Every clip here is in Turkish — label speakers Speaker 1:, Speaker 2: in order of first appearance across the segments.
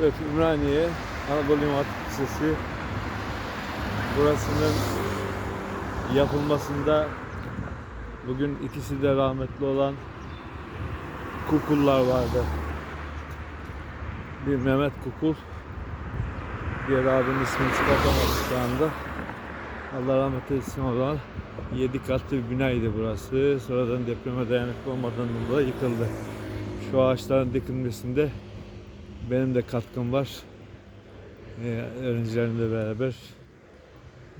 Speaker 1: Evet Ümraniye Anadolu İmam Lisesi burasının yapılmasında bugün ikisi de rahmetli olan kukullar vardı. Bir Mehmet Kukul, diğer abinin ismini çıkartamadım şu anda. Allah rahmet eylesin olan 7 katlı bir binaydı burası. Sonradan depreme dayanıklı olmadan dolayı yıkıldı. Şu ağaçların dikilmesinde benim de katkım var. Ee, öğrencilerimle beraber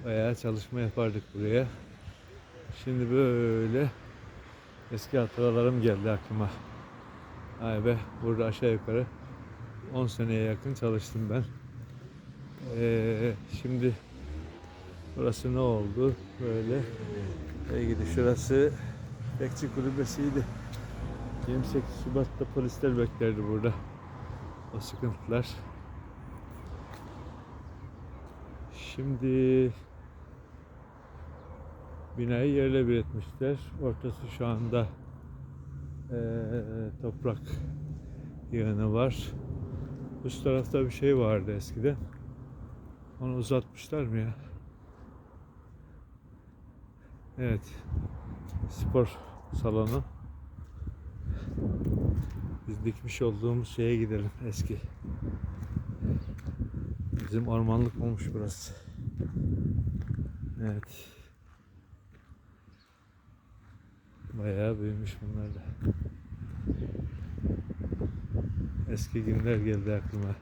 Speaker 1: bayağı çalışma yapardık buraya. Şimdi böyle eski hatıralarım geldi aklıma. Ay be burada aşağı yukarı 10 seneye yakın çalıştım ben. Ee, şimdi burası ne oldu? Böyle ilgili şurası bekçi kulübesiydi. 28 Şubat'ta polisler beklerdi burada. O sıkıntılar. Şimdi binayı yerle bir etmişler. Ortası şu anda eee, toprak yığını var. Üst tarafta bir şey vardı eskiden. Onu uzatmışlar mı ya? Evet. Spor salonu. Biz dikmiş olduğumuz şeye gidelim eski. Bizim ormanlık olmuş burası. Evet. Bayağı büyümüş bunlar da. Eski günler geldi aklıma.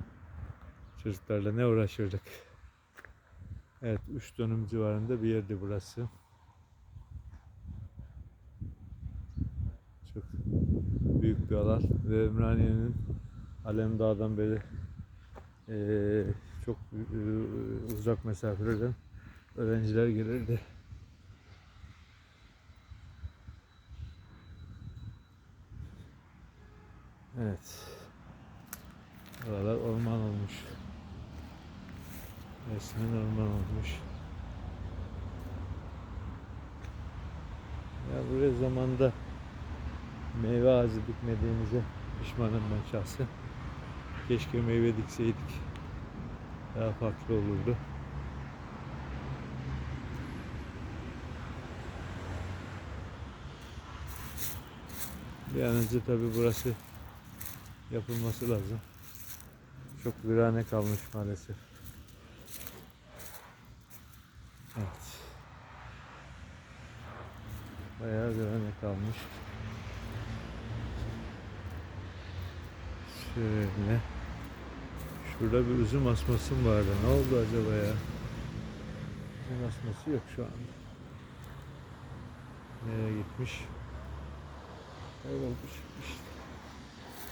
Speaker 1: Çocuklarla ne uğraşırdık. Evet, 3 dönüm civarında bir yerdi burası. Çok büyük bir alan ve Ümraniye'nin Alemdağ'dan beri eee, çok eee, uzak mesafelerden öğrenciler gelirdi. Evet. Buralar orman olmuş. Resmen orman olmuş. Ya buraya zamanda meyve ağacı dikmediğimize pişmanım ben şahsen. Keşke meyve dikseydik. Daha farklı olurdu. Bir an önce tabi burası yapılması lazım. Çok virane kalmış maalesef. Evet. Bayağı virane kalmış. Şöyle. Şurada bir üzüm asmasım vardı. Ne oldu acaba ya? Üzüm asması yok şu anda. Nereye gitmiş? Kaybolmuş. İşte.